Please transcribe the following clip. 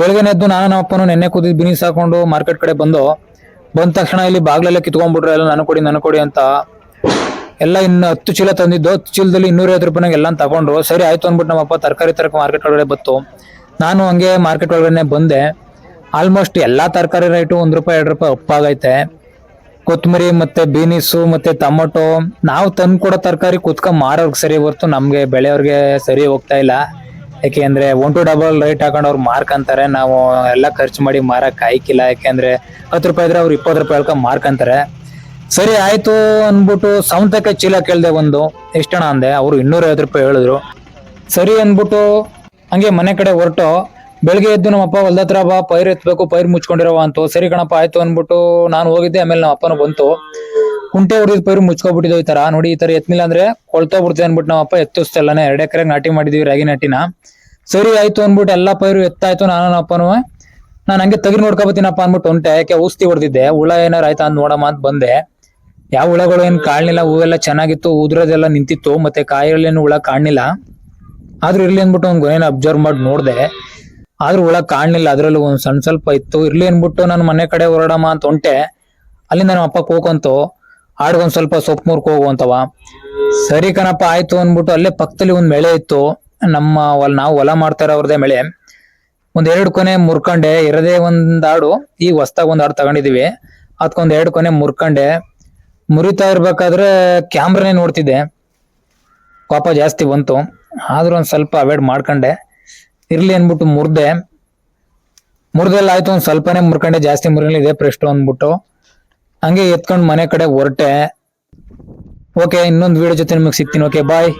ಬೆಳಗ್ಗೆ ಎದ್ದು ನಾನು ನಮ್ಮ ಅಪ್ಪನು ನೆನ್ನೆ ಕೂದಿದ್ ಬಿನಿಸ್ ಹಾಕೊಂಡು ಮಾರ್ಕೆಟ್ ಕಡೆ ಬಂದು. ಬಂದ ತಕ್ಷಣ ಇಲ್ಲಿ ಬಾಗ್ಲೆಲ್ಲ ಕಿತ್ಕೊಂಡ್ಬಿಟ್ರೆ, ಎಲ್ಲ ನನಗೆ ಕೊಡಿ, ನಾನು ಕೊಡಿ ಅಂತ. ಎಲ್ಲ ಇನ್ನು ಹತ್ತು ಚೀಲ ತಂದಿದ್ದು, ಹತ್ತು ಚೀಲದಲ್ಲಿ ಇನ್ನೂರೈವತ್ತು ರೂಪಾಯಿನಾಗ ಎಲ್ಲ ತಗೊಂಡ್ರು. ಸರಿ, ಆಯ್ತು ಅಂದ್ಬಿಟ್ಟು ನಮ್ಮಪ್ಪ ತರಕಾರಿ ತರಕ ಮಾರ್ಕೆಟ್ ಒಳಗಡೆ ಬತ್ತು ನಾನು ಹಂಗೆ ಮಾರ್ಕೆಟ್ ಒಳಗಡೆ ಬಂದೆ. ಆಲ್ಮೋಸ್ಟ್ ಎಲ್ಲ ತರಕಾರಿ ರೇಟು ಒಂದು ರೂಪಾಯಿ, ಎರಡು ರೂಪಾಯಿ ಅಪ್ಪಾಗೈತೆ ಕೊತ್ತಂಬರಿ ಮತ್ತೆ ಬೀನಿಸು ಮತ್ತೆ ಟೊಮೊಟೊ, ನಾವು ತಂದು ಕೊಡೋ ತರಕಾರಿ ಕುತ್ಕೊಂಡ್ ಮಾರೋರ್ಗೆ ಸರಿ ಹೊರ್ತು ನಮಗೆ ಬೆಳೆಯವ್ರಿಗೆ ಸರಿ ಹೋಗ್ತಾ ಇಲ್ಲ. ಯಾಕೆಂದ್ರೆ ಒನ್ ಟು ಡಬಲ್ ರೇಟ್ ಹಾಕೊಂಡು ಅವ್ರು ಮಾರ್ಕಂತಾರೆ ನಾವು ಎಲ್ಲ ಖರ್ಚು ಮಾಡಿ ಮಾರಕ್ ಆಯ್ಕಿಲ್ಲ. ಯಾಕೆಂದ್ರೆ ಹತ್ತು ರೂಪಾಯಿ ಇದ್ರೆ ಅವ್ರು ಇಪ್ಪತ್ತು ರೂಪಾಯಿ ಹೇಳ್ಕೊಂಡು ಮಾರ್ಕಂತಾರೆ ಸರಿ, ಆಯ್ತು ಅಂದ್ಬಿಟ್ಟು ಸೌಂತಕ್ಕೆ ಚೀಲ ಕೇಳ್ದೆ ಒಂದು ಎಷ್ಟಣ ಅಂದೆ? ಅವರು ಇನ್ನೂರೈವತ್ತು ರೂಪಾಯಿ ಹೇಳಿದ್ರು. ಸರಿ ಅಂದ್ಬಿಟ್ಟು ಹಂಗೆ ಮನೆ ಕಡೆ ಹೊರಟು. ಬೆಳಗ್ಗೆ ಎದ್ದು ನಮ್ಮಪ್ಪ ಹೊಲ್ದತ್ರ ಬಾ, ಪೈರ್ ಎತ್ಬೇಕು, ಪೈರ್ ಮುಚ್ಕೊಂಡಿರವ ಅಂತ. ಸರಿ ಕಣಪ್ಪ, ಆಯ್ತು ಅಂದ್ಬಿಟ್ಟು ನಾನು ಹೋಗಿದ್ದೆ. ಆಮೇಲೆ ನಮ್ಮ ಅಪ್ಪನ ಬಂತು. ಕುಂಟೆ ಹೊಡೆದ ಪೈರು ಮುಚ್ಕೊಬಿಟ್ಟಿದ್ವು ಈ ತರ. ನೋಡಿ ಈ ತರ ಎತ್ತಿಲ್ಲ ಅಂದ್ರೆ ಕೊಳ್ತಾ ಬಿಡ್ತೀವಿ ಅನ್ಬಿಟ್ಟು ನಾವಪ್ಪ ಅಪ್ಪ ಎರಡ್ ಎಕರೆ ನಾಟಿ ಮಾಡಿದೀವಿ ರಾಗಿ ನಾಟಿನ. ಸರಿ ಆಯ್ತು ಅನ್ಬಿಟ್ಟು ಎಲ್ಲಾ ಪೈರು ಎತ್ತಾಯ್ತು ನಾನು ಅಪ್ಪನು. ನಾನು ಹಂಗೆ ತೆಗಿ ನೋಡ್ಕೊಬತ್ತೀನಪ್ಪ ಅನ್ಬಿಟ್ಟು ಹೊಂಟೆ ಯಾಕೆ ಔಷಧಿ ಹೊಡೆದಿದ್ದೆ. ಹುಳ ಏನಾರ ಆಯ್ತಾ ಅಂತ ನೋಡಮ್ಮ ಅಂತ ಬಂದೆ. ಯಾವ ಹುಳಗಳು ಏನ್ ಕಾಣಲಿಲ್ಲ. ಹೂವೆಲ್ಲ ಚೆನ್ನಾಗಿತ್ತು. ಉದ್ರದೆಲ್ಲ ನಿಂತಿತ್ತು. ಮತ್ತೆ ಕಾಯಿಗಳೇನು ಹುಳ ಕಾಣ್ಲಿಲ್ಲ. ಆದ್ರೂ ಇರ್ಲಿ ಅನ್ಬಿಟ್ಟು ಒಂದ್ ಗೊನೆನ ಅಬ್ಸರ್ವ್ ಮಾಡಿ ನೋಡ್ದೆ. ಆದ್ರೂ ಹುಳ ಕಾಣ್ಲಿಲ್ಲ. ಅದ್ರಲ್ಲಿ ಒಂದ್ ಸಣ್ಣ ಸ್ವಲ್ಪ ಇತ್ತು. ಇರ್ಲಿ ಅನ್ಬಿಟ್ಟು ನಾನು ಮನೆ ಕಡೆ ಹೊರಡಮ್ಮ ಅಂತ ಹೊಂಟೆ ಅಲ್ಲಿಂದ ನಮ್ಮ ಅಪ್ಪ ಕೂಕೊಂತು. ಆಡ್ಗೊಂದ್ ಸ್ವಲ್ಪ ಸೊಪ್ಪು ಮುರ್ಕ್ ಹೋಗುವಂತವ. ಸರಿ ಕಣಪ್ಪ, ಆಯ್ತು ಅಂದ್ಬಿಟ್ಟು ಅಲ್ಲೇ ಪಕ್ಕದಲ್ಲಿ ಒಂದ್ ಮಳೆ ಇತ್ತು. ನಮ್ಮ ಹೊಲ ನಾವು ಹೊಲ ಮಾಡ್ತಾ ಅವ್ರದೇ ಮಳೆ. ಒಂದ್ ಎರಡು ಕೊನೆ ಮುರ್ಕಂಡೆ, ಇರದೇ ಒಂದ್ ಹಾಡು ಈಗ ಹೊಸ್ದಾಗ ಒಂದ್ ಹಾಡು ತಗೊಂಡಿದೀವಿ. ಅದಕ್ಕೊಂದ್ ಎರಡು ಕೊನೆ ಮುರ್ಕಂಡೆ. ಮುರಿತಾ ಇರ್ಬೇಕಾದ್ರೆ ಕ್ಯಾಮ್ರಾನೇ ನೋಡ್ತಿದ್ದೆ. ಕೋಪ ಜಾಸ್ತಿ ಬಂತು. ಆದ್ರೂ ಒಂದ್ ಸ್ವಲ್ಪ ಅವಾಯ್ಡ್ ಮಾಡ್ಕೊಂಡೆ. ಇರ್ಲಿ ಅನ್ಬಿಟ್ಟು ಮುರ್ದೆ. ಮುರ್ದೆಲ್ಲ ಆಯ್ತು, ಒಂದ್ ಸ್ವಲ್ಪನೇ ಮುರ್ಕಂಡೆ. ಜಾಸ್ತಿ ಮುರಿಲಿ ಇದೆ ಪ್ರೆಸ್ಟ್ ಅಂದ್ಬಿಟ್ಟು. ಹಂಗೆ ಎತ್ಕೊಂಡು ಮನೆ ಕಡೆ ಹೊರಟೆ. ಓಕೆ ಇನ್ನೊಂದು ವಿಡಿಯೋ ಜೊತೆ ನಿಮಗೆ ಸಿಗ್ತೀನಿ. Okay bye